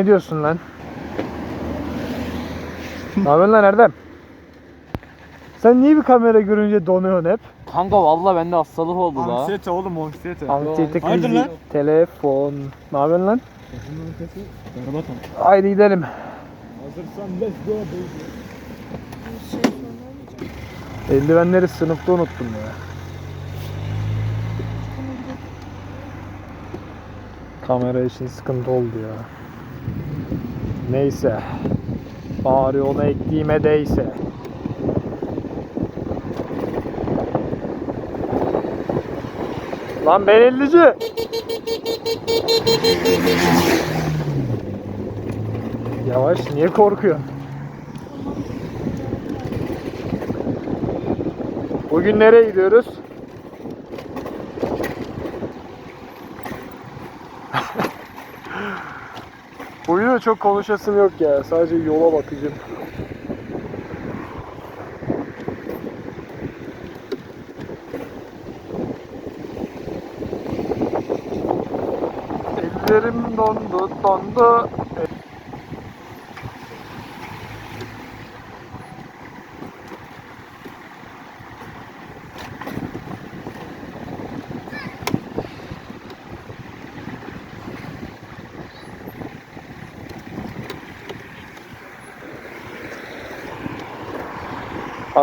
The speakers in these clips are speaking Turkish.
ne diyorsun lan? ne yapıyorsun lan Erdem? Sen niye bir kamera görünce donuyorsun hep? Kanka valla bende hastalık oldu la. Anksiyete oğlum anksiyete. Anksiyete Hayırdır krizi, lan? telefon. Ne yapıyorsun lan? Berbat ama. Haydi gidelim. Hazırsan let's go baby. Eldivenleri sınıfta unuttum ya. Kamera için sıkıntı oldu ya. Neyse. Bari ona ektiğime değse. Lan belirlici. Yavaş niye korkuyorsun? Bugün nereye gidiyoruz? De çok konuşasım yok ya. Sadece yola bakacağım. Ellerim dondu, dondu.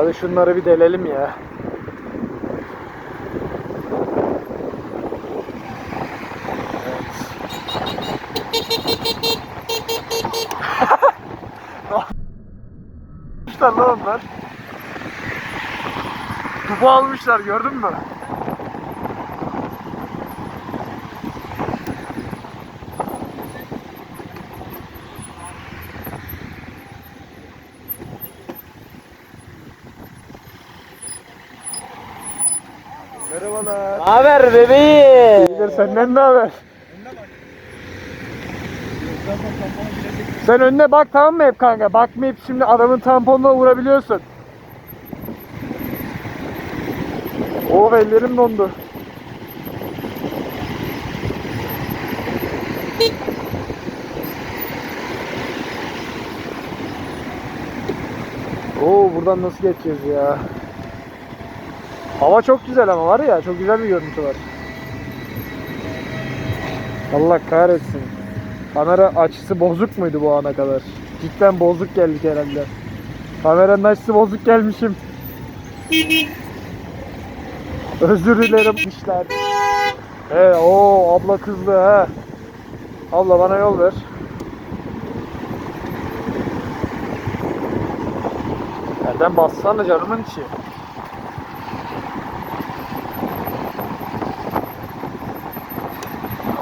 Hadi şunları bir delelim ya. Almışlar lan onlar. Tufu almışlar gördün mü? Merhabalar. haber bebeğim? İyidir senden ne haber? Sen önüne bak tamam mı hep kanka? Bakmayıp şimdi adamın tamponuna vurabiliyorsun. Oh ellerim dondu. Oo buradan nasıl geçeceğiz ya? Hava çok güzel ama var ya çok güzel bir görüntü var. Allah kahretsin. Kamera açısı bozuk muydu bu ana kadar? Cidden bozuk geldik herhalde. Kameranın açısı bozuk gelmişim. Özür dilerim işler. He o abla kızdı he. Abla bana yol ver. Nereden bassana canımın içi.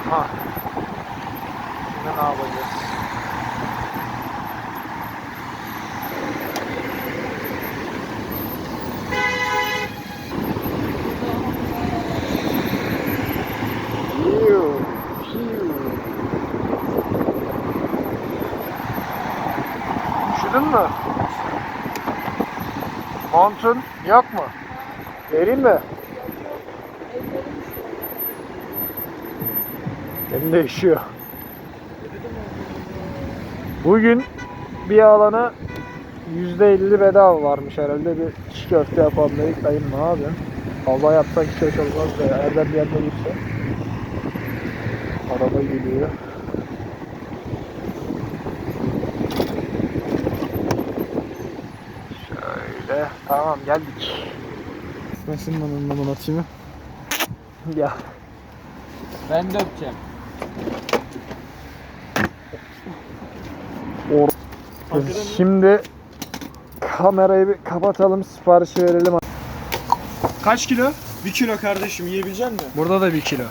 Aha. Şimdi ne yapacağız? Piu, piu. Üşüdün mü? Montun yok mu? Vereyim mi? Benim de üşüyor. Bugün bir alana %50 bedava varmış herhalde bir çiğ köfte yapalım dedik. Dayım ne yapıyorsun? Allah yapsak hiç hoş olmaz da. Erdem bir yerine gitse. Araba geliyor. Şöyle tamam geldik. Nasıl bana bana atayım mı? Ya Ben de öpeceğim. Şimdi kamerayı bir kapatalım, siparişi verelim. Kaç kilo? 1 kilo kardeşim yiyebilecek misin? Burada da bir kilo.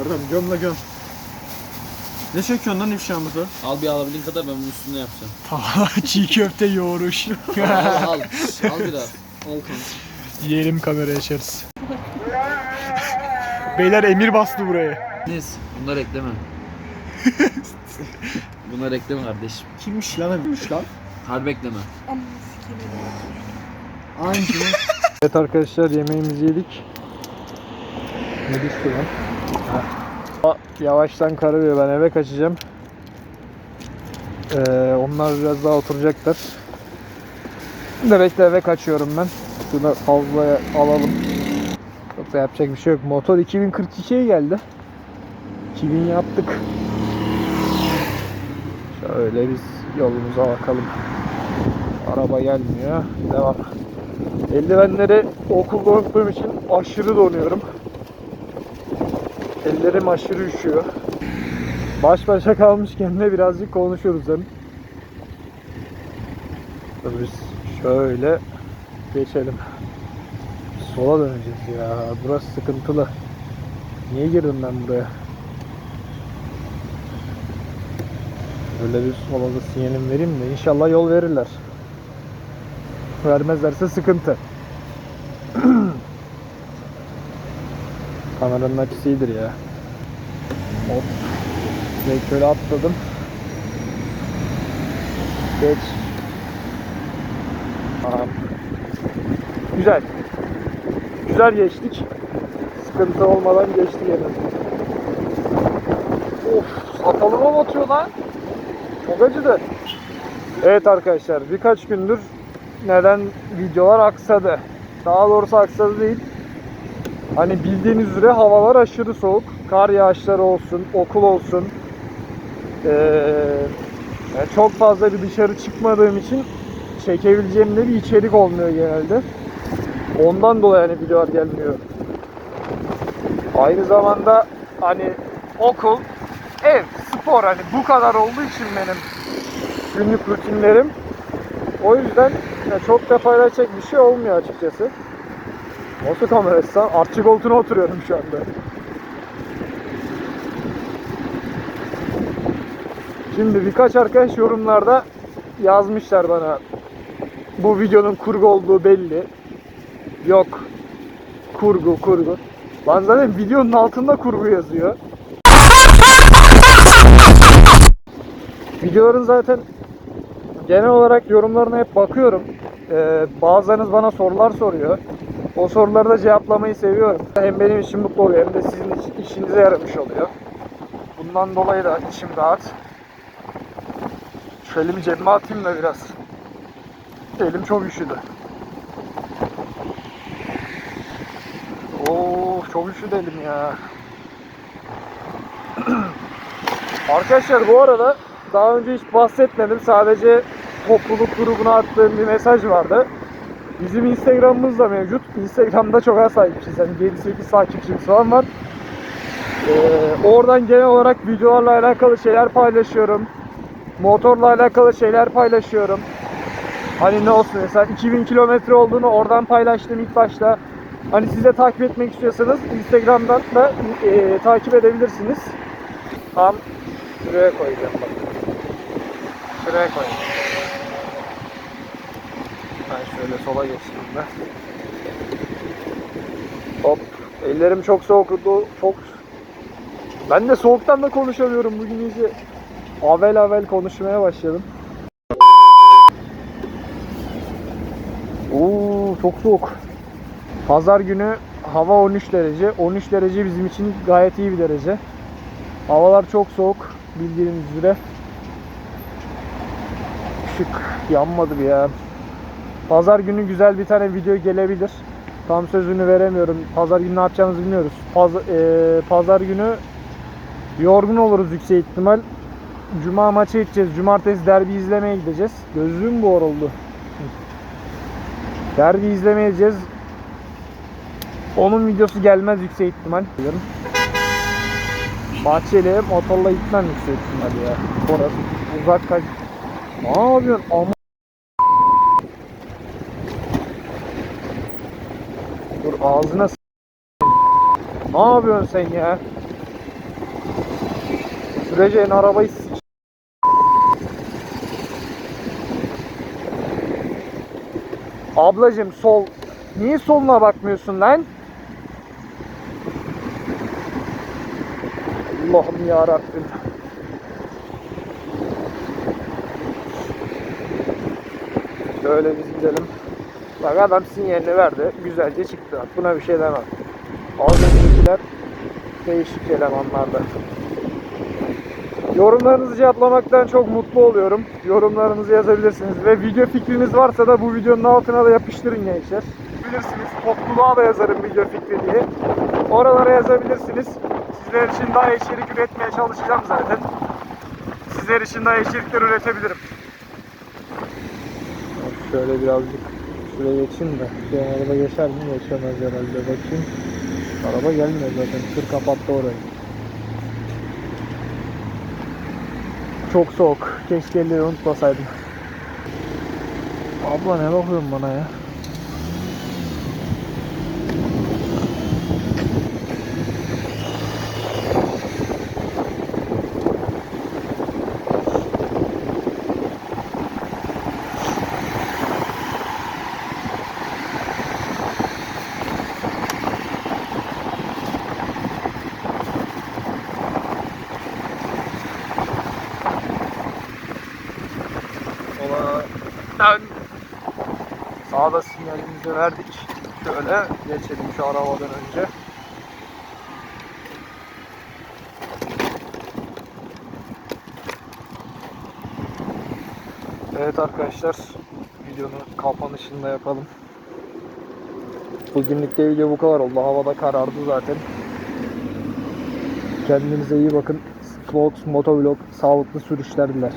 Erdem gömle göm. Ne çekiyorsun lan ifşamızı? Al bir alabildiğin kadar ben bunun üstünde yapacağım. Çiğ köfte yoğuruş. al al. Al biraz. Al kanka. Yiyelim kameraya açarız. Beyler emir bastı buraya. Deniz bunları ekleme. bunları ekleme kardeşim. Kimmiş lan? Kimmiş lan? Harbi ekleme. Aynı Evet arkadaşlar yemeğimizi yedik. Ne düştü lan? Yavaştan kararıyor ben eve kaçacağım. Ee, onlar biraz daha oturacaklar. Şimdi bekle eve kaçıyorum ben. Şunu fazlaya alalım. Yoksa yapacak bir şey yok. Motor 2042'ye geldi. 2000 yaptık. Şöyle biz yolumuza bakalım. Araba gelmiyor. Devam. Eldivenleri okulda unuttuğum için aşırı donuyorum. Ellerim aşırı üşüyor. Baş başa kalmışken de birazcık konuşuruz hem. Dur Biz şöyle geçelim. Sola döneceğiz ya. Burası sıkıntılı. Niye girdim ben buraya? Böyle bir sola sinyalim vereyim de inşallah yol verirler. Vermezlerse sıkıntı. Kameranın açısı iyidir ya. Hop. Direkt şöyle atladım. Geç. Tamam. Güzel. Güzel geçtik. Sıkıntı olmadan geçti yine. Of, sakalıma batıyor lan. Çok acıdı. Evet arkadaşlar birkaç gündür neden videolar aksadı. Daha doğrusu aksadı değil. Hani bildiğiniz üzere havalar aşırı soğuk. Kar yağışları olsun, okul olsun. Ee, çok fazla bir dışarı çıkmadığım için çekebileceğim de bir içerik olmuyor genelde. Ondan dolayı hani videolar gelmiyor. Aynı zamanda hani okul, ev, spor hani bu kadar olduğu için benim günlük rutinlerim. O yüzden çok da paylaşacak bir şey olmuyor açıkçası. Nasıl kamerası lan? Artçı koltuğuna oturuyorum şu anda. Şimdi birkaç arkadaş yorumlarda yazmışlar bana. Bu videonun kurgu olduğu belli. Yok. Kurgu, kurgu. Lan zaten videonun altında kurgu yazıyor. Videoların zaten genel olarak yorumlarına hep bakıyorum. Ee, bazılarınız bana sorular soruyor. O soruları da cevaplamayı seviyorum. Hem benim için mutlu oluyor hem de sizin iş- işinize yaramış oluyor. Bundan dolayı da içim rahat. Şöyle bir cebime atayım da biraz. Elim çok üşüdü. Oo, çok üşüdü elim ya. Arkadaşlar bu arada daha önce hiç bahsetmedim. Sadece topluluk grubuna attığım bir mesaj vardı. Bizim Instagram'ımız da mevcut. Instagram'da çok az takipçiyiz. Yani 7-8 takipçimiz falan var. Ee, oradan genel olarak videolarla alakalı şeyler paylaşıyorum. Motorla alakalı şeyler paylaşıyorum. Hani ne olsun mesela 2000 kilometre olduğunu oradan paylaştım ilk başta. Hani siz de takip etmek istiyorsanız Instagram'dan da e, takip edebilirsiniz. Tam şuraya koyacağım bak. Şuraya koyayım. Ben şöyle sola geçeyim de. Hop. Ellerim çok soğuk oldu. Çok ben de soğuktan da konuşamıyorum bugün iyice. Avel avel konuşmaya başladım. Oo çok soğuk. Pazar günü hava 13 derece. 13 derece bizim için gayet iyi bir derece. Havalar çok soğuk bildiğiniz üzere. Işık yanmadı bir ya. Pazar günü güzel bir tane video gelebilir. Tam sözünü veremiyorum. Pazar günü ne yapacağımızı bilmiyoruz. Paz, eee, pazar günü yorgun oluruz yüksek ihtimal. Cuma maça gideceğiz. Cumartesi derbi izlemeye gideceğiz. Gözlüğüm bu oldu. Derbi izlemeye gideceğiz. Onun videosu gelmez yüksek ihtimal. Bahçeli motorla gitmem yüksek ihtimal ya. Orası uzak kaç. Ne yapıyorsun? Ama ağzına s- Ne yapıyorsun sen ya? Süreceğin arabayı s- Ablacım sol. Niye soluna bakmıyorsun lan? Allah'ım ya Rabbim. Şöyle biz gidelim. Bak adam sinyalini verdi. Güzelce çıktı. Buna bir şey demem. Az öncekiler değişik elemanlardı. Yorumlarınızı cevaplamaktan çok mutlu oluyorum. Yorumlarınızı yazabilirsiniz ve video fikriniz varsa da bu videonun altına da yapıştırın gençler. Bilirsiniz topluluğa da yazarım video fikri diye. Oralara yazabilirsiniz. Sizler için daha içerik üretmeye çalışacağım zaten. Sizler için daha içerikler üretebilirim. Şöyle birazcık şuraya geçeyim de. Bir araba geçer mi? Geçemez herhalde. Bakayım. Araba gelmiyor zaten. Tır kapattı orayı. Çok soğuk. Keşke elleri unutmasaydım. Abla ne bakıyorsun bana ya? Verdik. Şöyle geçelim şu arabadan önce. Evet arkadaşlar videonun kapanışını da yapalım. Bugünlük de video bu kadar oldu. Havada karardı zaten. Kendinize iyi bakın. Vlogs, motovlog, sağlıklı sürüşler diler.